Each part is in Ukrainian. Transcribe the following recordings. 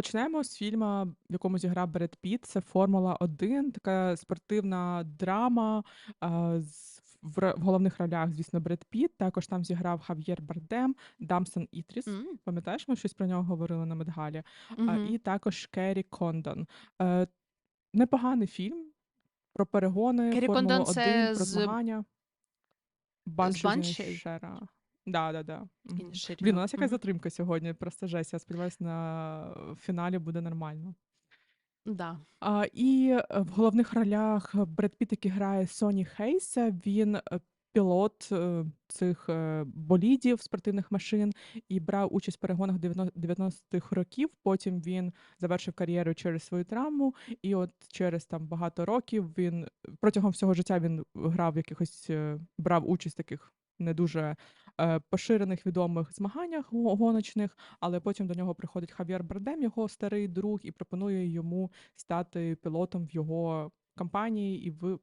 почнемо з фільма, в якому зіграв Бред Піт. Це Формула 1, така спортивна драма. З в в головних ролях, звісно, Бред Піт. Також там зіграв Хав'єр Бардем, Дамсон Ітріс. М. Пам'ятаєш, ми щось про нього говорили на Медгалі? А, Мгм. і також Керрі Кондон. Е, непоганий фільм про перегони, Керрі Формулу Кондон 1, це про з змагання. з Банші з Банші? Інішера. Да-да-да. Мгм. Ініширів, Блін, у нас якась мгм. затримка сьогодні, просто жесть. Я сподіваюсь, на фіналі буде нормально. Да. А, і, е, в головних ролях Бред Піт, який грає Соні Хейса. Він, е, пілот, е, цих, е, болідів, спортивних машин і брав участь в перегонах дев'яно 90-х років. Потім він завершив кар'єру через свою травму, і от через там багато років він протягом всього життя він грав в якихось, е, брав участь в таких не дуже, е, поширених відомих змаганнях гоночних, але потім до нього приходить Хав'єр Бардем, його старий друг, і пропонує йому стати пілотом в його компанії і ви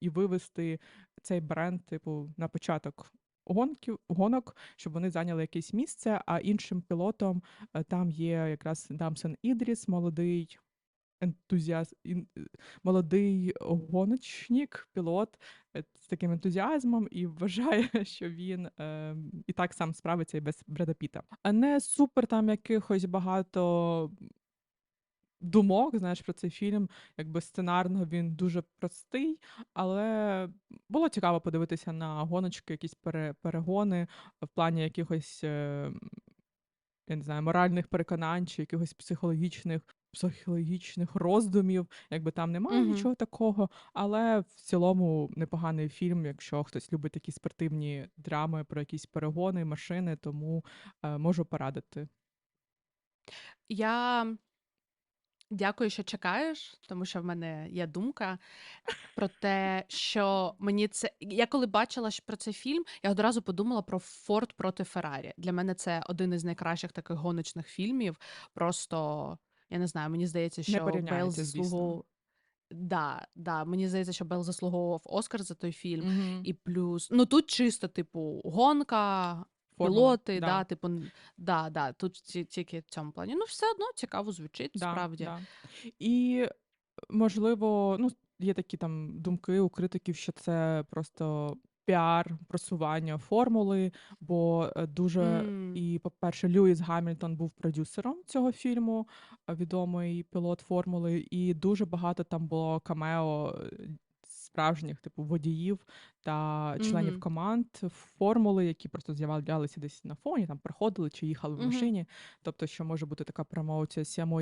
і вивести цей бренд, типу, на початок гонків гонок, щоб вони зайняли якесь місце. А іншим пілотом, е, там є якраз Дамсон Ідріс, молодий ентузіаст ін е, молодий гоночник, пілот, е, з таким ентузіазмом і вважає, що він, ем, і так сам справиться і без Бреда Піта. А не супер там якихось багато думок, знаєш, про цей фільм. Якби сценарно він дуже простий, але було цікаво подивитися на гоночки, якісь пере перегони в плані якихось, ем, я не знаю, моральних переконань чи якихось психологічних психологічних роздумів. Якби там немає Мгм. нічого такого, але в цілому непоганий фільм, якщо хтось любить такі спортивні драми про якісь перегони, машини, тому, е, можу порадити. Я дякую, що чекаєш, тому що в мене є думка про те, що мені це я коли бачила щ про цей фільм, я одразу подумала про "Форд проти Феррарі". Для мене це один із найкращих таких гоночних фільмів. Просто, я не знаю, мені здається, що звісно. заслугу Да, да, мені здається, що Бейл заслуговував Оскар за той фільм. Мгм. І плюс ну, тут чисто, типу, гонка, Формула, пілоти, да, да. типу, да, да, тут тільки в цьому плані. Ну, все одно цікаво звучить, Да, справді. да. І, можливо, ну, є такі там думки у критиків, що це просто піар, просування формули, бо, е, дуже М. і, по-перше, Льюіс Гамільтон був продюсером цього фільму, відомий пілот формули, і дуже багато там було камео, е, справжніх, типу, водіїв та членів Мгм. команд формули, які просто з'являлися десь на фоні, там проходили чи їхали в машині. Тобто, що може бути така промоція сямо